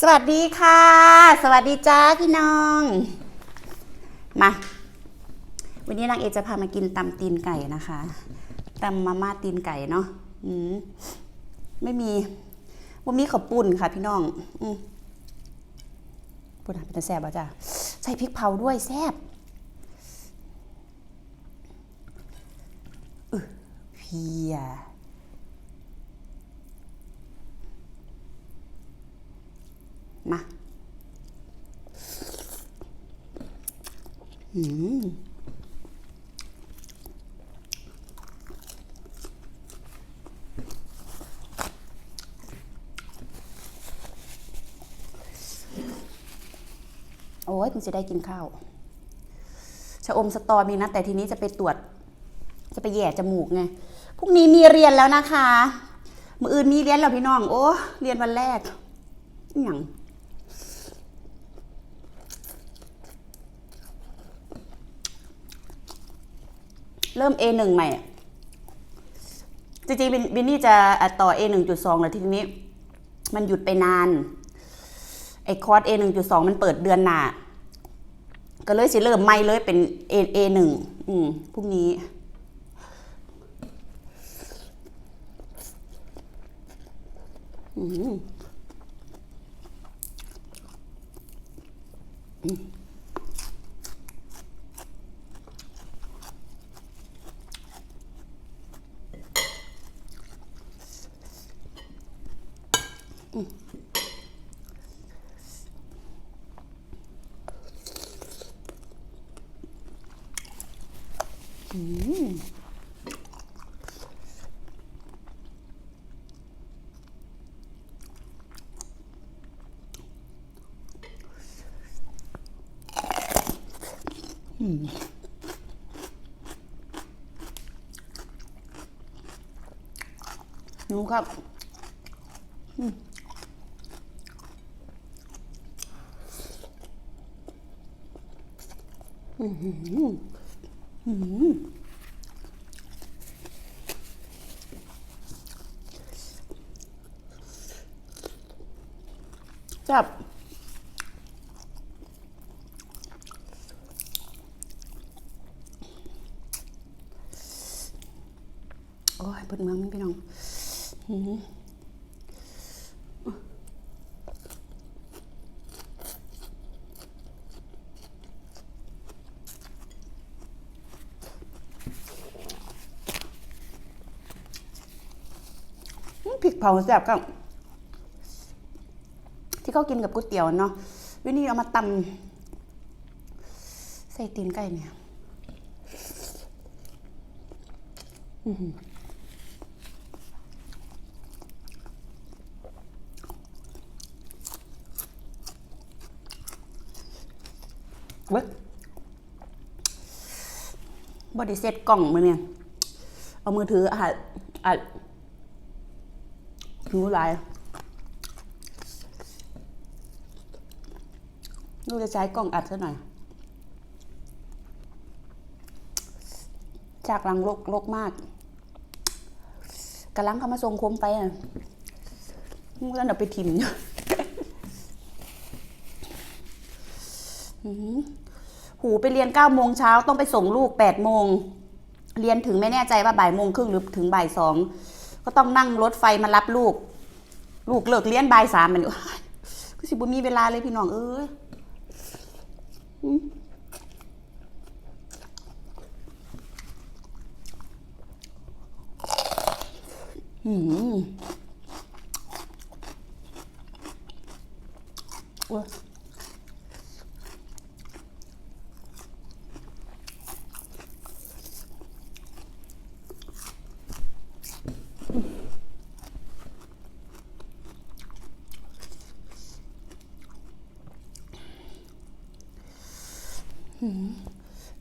สวัสดีค่ะ สวัสดีจ้าพี่น้อง มา วันนี้นางเอจะพามากินตำตีนไก่นะคะตำมาม่าตีนไก่เนาะอืมไม่มีว่ามีข้าวปุ้นค่ะพี่น้อง อืมปุ้นเป็นตาแซ่บอะจ้ะใส่พริกเผาด้วยแซ่บอึเพีย มาอืมโอ้ยเพิ่งจะได้กินข้าวชะอมสตอมีนะ แต่ทีนี้จะไปตรวจ จะไปแย่จมูกไงพรุ่งนี้มีเรียนแล้วนะคะ มืออื่นมีเรียนแล้วพี่น้อง โอ้ เรียนวันแรกอย่าง เริ่ม A1 ใหม่ จริงๆบินบินนี่จะอะต่อ A1.2 แล้วทีนี้ มันหยุดไปนาน ไอคอร์ส A1.2 มันเปิดเดือนหน้า ก็เลยสิเริ่มใหม่เลยเป็น A A1 อืมพรุ่งนี้อืม หนูครับ อืม อื้อหืออื้อหือจับ โอ้ยเปิดเมืองมันพี่น้องอื้อหืออื้อพริก เผาแซ่บกับที่เขากินกับก๋วยเตี๋ยวเนาะวินี่เอามาตำใส่ตีนไก่เนี่ยเว้ยบอดี้เซ็ตกล่องมาเนี่ย เอามือถืออัดอัด หูหลายลูกจะใช้กล่องอัดซะหน่อย จากลังลกลกมากกำลังเขามาส่งโคมไปอะแล้วเดี๋ยวไปถิ่มหูไปเรียนเก้าโมงเช้าต้องไปส่งลูกแปดโมง เรียนถึงไม่แน่ใจว่าบ่ายโมงครึ่งหรือถึงบ่ายสอง ก็ต้องนั่งรถไฟมารับลูก ลูกเลิกเรียนบ่ายสามมันอยู่ก็สิบุมีเวลาเลยพี่น้องเอ้ยอืมอ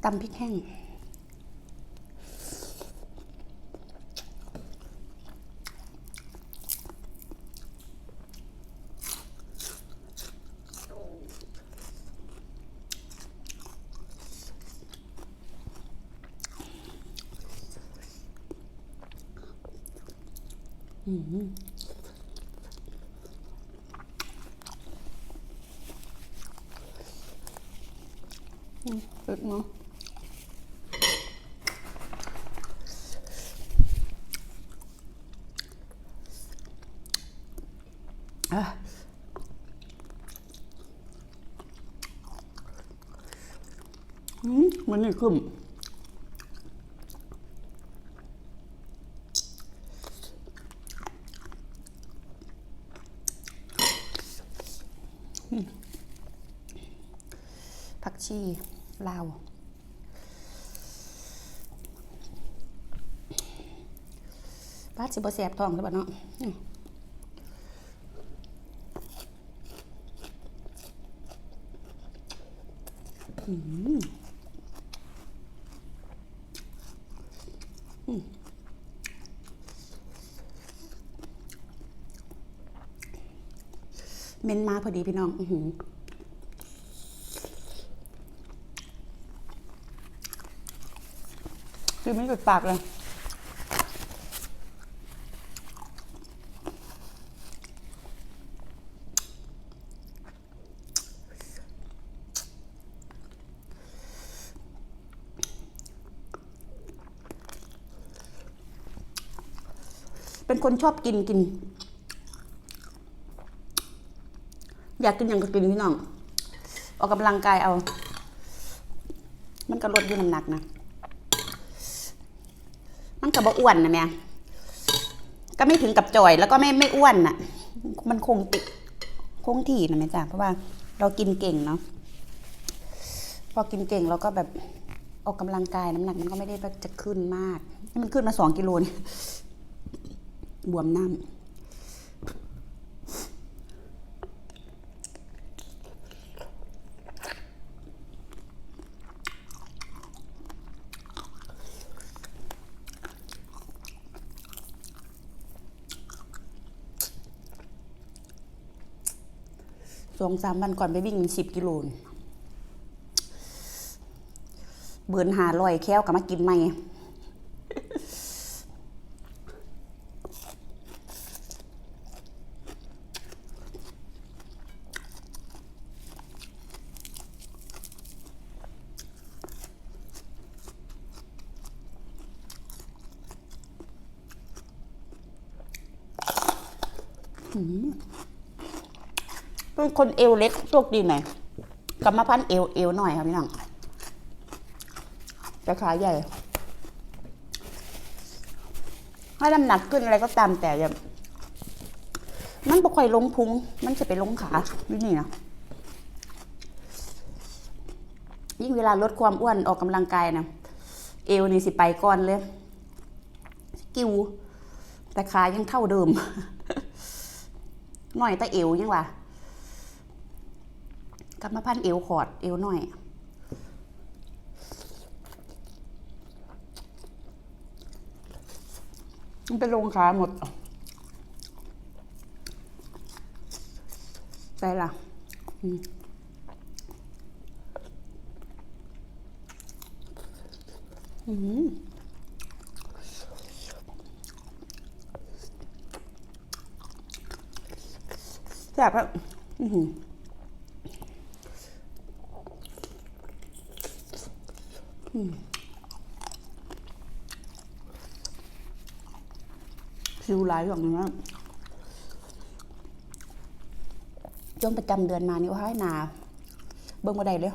ตำพริกแห้ง อ เผ็ดเนาะอะอืมมันนี่ขึ้นผักชี ลาวบ้าสิบ่แสบท้องใช่ปะเนาะอืมอืมอืมเมนมาพอดีพี่น้อง อือหือ คือไม่หยุดปากเลยเป็นคนชอบกินกิน อยากกินอย่างก็กินพี่น้อง ออกกำลังกายเอา มันก็ลดอยู่น้ำหนักนะ กับบ่อ้วนนะแม่ก็ไม่ถึงกับจ่อยแล้วก็ไม่ไม่อ้วนน่ะ มันคงติคงถี่นะแม่จ้าเพราะว่าเรากินเก่งเนาะพอกินเก่งเราก็แบบออกกำลังกายน้ำหนักมันก็ไม่ได้จะขึ้นมาก มันขึ้นมาสองกิโลนี่บวมน้ำ สองสามวันก่อนไปวิ่งสิบกิโลนเบิร์นหาลอยแค้วกับมากินใหม่ เป็น คนเอวเล็กโชคดีหน่อยกรรมพันธ์เอวเอวหน่อยครับพี่น้องแต่ขาใหญ่ให้น้ำหนักขึ้นอะไรก็ตามแต่อย่ามันบ่ค่อยลงพุง มันจะไปลงขาวินี่นะยิ่งเวลาลดความอ้วนออกกำลังกายนะเอวนี่สิไปก่อนเลย กิว แต่ขายังเท่าเดิม หน่อยแต่เอวยังวะ กลับมาพันเอวขอดเอวหน่อย มันเป็นลงขาหมดใช่ล่ะอืมอืมแซ่บอือหืออืม ผิวหลายอย่างนี้จนประจำเดือนมานี่ว่าให้หนา เบิ่งมาได้เลย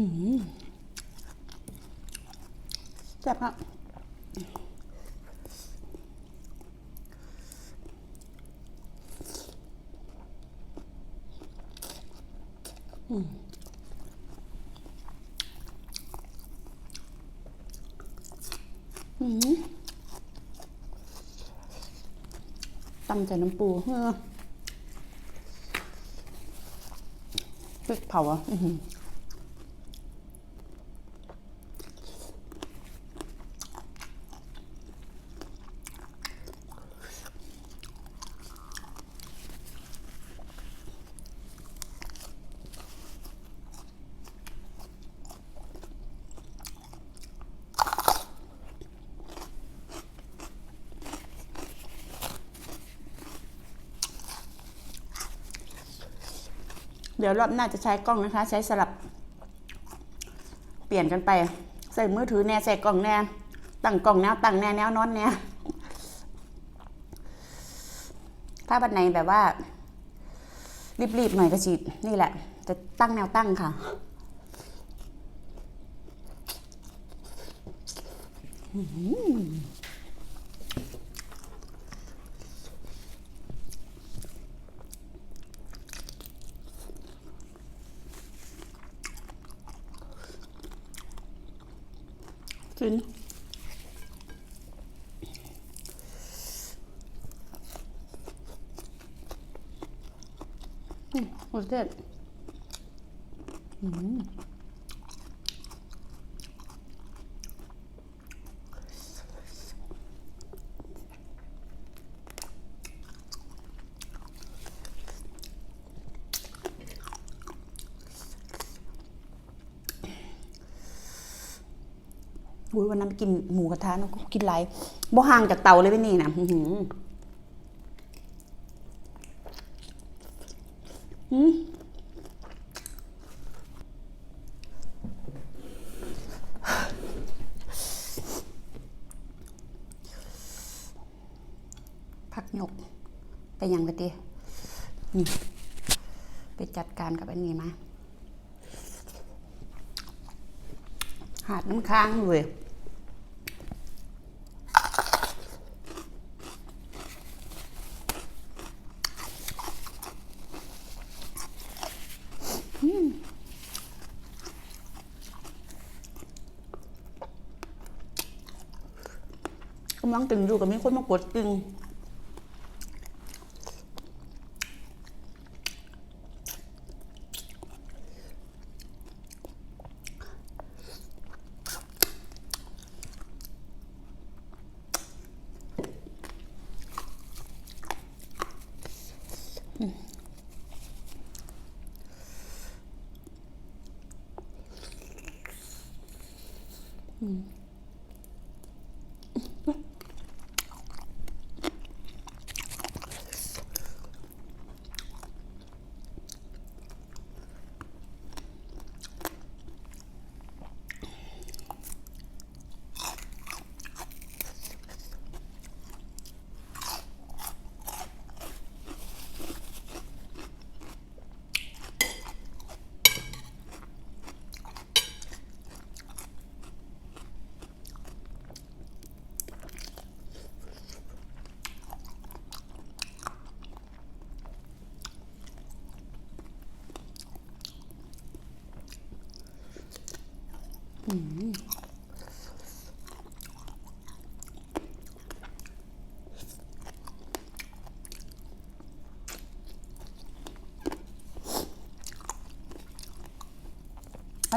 แซ่บครับอืมอืมตำใจน้ำปูเฮ้อพริกเผาอะ อื้อ ดี๋ยวรอบหน้าจะใช้กล้องนะคะ ใช้สลับ เปลี่ยนกันไป ใส่มือถือแน่ใส่กล้องแน่ตั้งกล้องแนวตั้งแน่แนวนอนแน่ถ้าวันไหนแบบว่า รีบๆหน่อยก็ฉีดนี่แหละ จะตั้งแนวตั้งค่ะอื มโอเค วันนั้นไปกินหมูกระทะเนอะกินไรบ่ห่างจากเตาเลยไปนี่นะอื้อหืมพักหยกไปยังกันดีไปจัดการกับอันนี้มาหาดน้ำค้างเลย กำลังตึงอยู่กับมีคนมากดตึง ถ้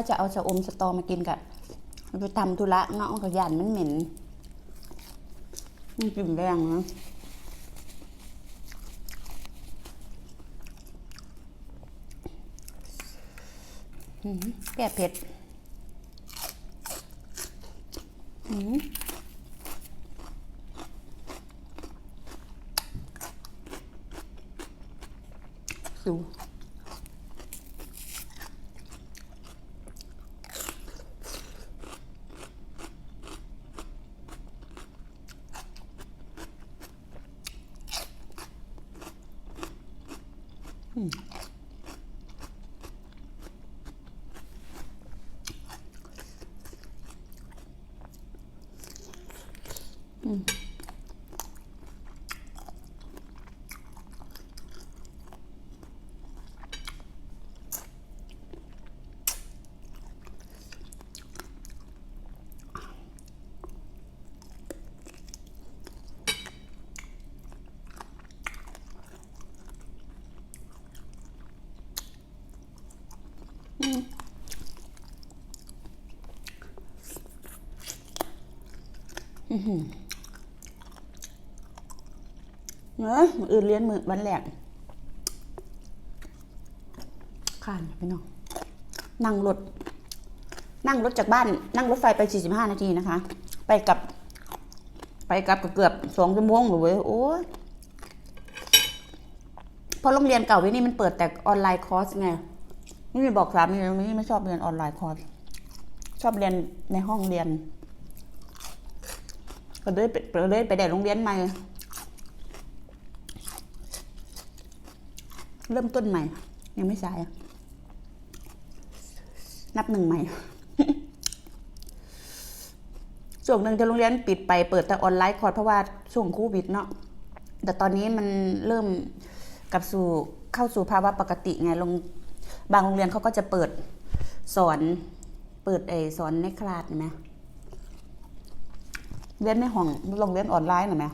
าจะเอาชะอมสตอมากินกับไปทำธุระเนาะกับยันมันเหม็นมันกลิ่นแรงนะแก้เผ็ดอืม สู เนอะมื้ออื่นเรียนมือวันแรกข้านไปน้อง นั่งรถ นั่งรถจากบ้าน นั่งรถไฟไป 45 นาทีนะคะ ไปกับ ไปกับเกือบสองชั่วโมงเลยเว้ยโอ้ยเพราะโรงเรียนเก่าว้นี่มันเปิดแต่ออนไลน์คอร์สไง นี่บอกสามีนี่ไม่ชอบเรียนออนไลน์คอร์ส ชอบเรียนในห้องเรียน ก็เลยไปเลยไปได้โรงเรียนใหม่ เริ่มต้นใหม่ ยังไม่สาย นับหนึ่งใหม่ช่วงหนึ่งที่โรงเรียนปิดไปเปิดแต่ออนไลน์คอร์สเพราะว่าช่วงโควิดเนาะแต่ตอนนี้มันเริ่มกลับสู่เข้าสู่ภาวะปกติไงลงบางโรงเรียนเขาก็จะเปิดสอนเปิดไอสอนในคลาสไหม เรียนในห้องโรงเรียนออนไลน์หน่อยไหม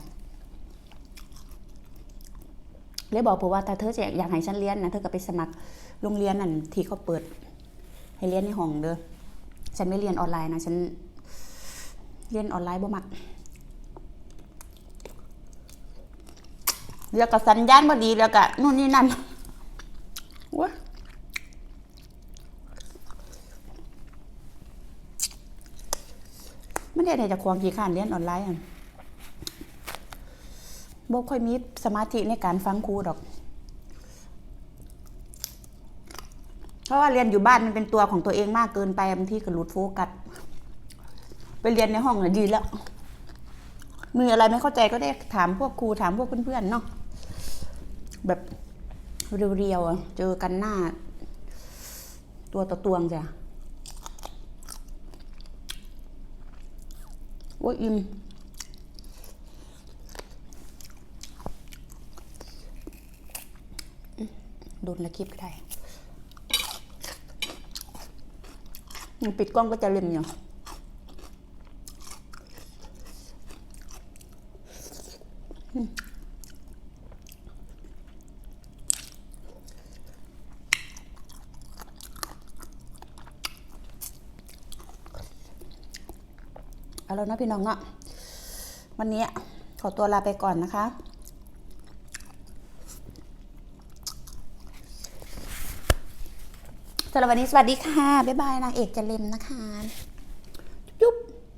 เลยบอกผมว่าถ้าเธอจะอยากให้ฉันเรียนนะเธอก็ไปสมัครโรงเรียนนั่นที่เขาเปิด ให้เรียนในห้องเด้อฉันไม่เรียนออนไลน์นะฉันเรียนออนไลน์บ่มักแล้วก็สัญญาณบ่ดีแล้วก็นู่นนี่นั่นวะ ไม่ได้ไหนจะควงกี่ข้านเรียนออนไลน์อะบ่ค่อยมีสมาธิในการฟังครูดอก เพราะว่าเรียนอยู่บ้านมันเป็นตัวของตัวเองมากเกินไปบางทีก็หลุดโฟกัสไปเรียนในห้องน่ะดีแล้ว มีอะไรไม่เข้าใจก็ได้ถามพวกครูถามพวกเพื่อนๆเนาะแบบเรียวๆเจอกันหน้า ตัวต่อตัวจ้ะ อ้ยอิ่มโดนละคลิปก็ได้ปิดกล้องก็จะเล่มอย่าง แล้วนะพี่น้องเนาะวันนี้ขอตัวลาไปก่อนนะคะ สำหรับวันนี้สวัสดีค่ะ บ๊ายบายนางเอกจะเล็มนะคะ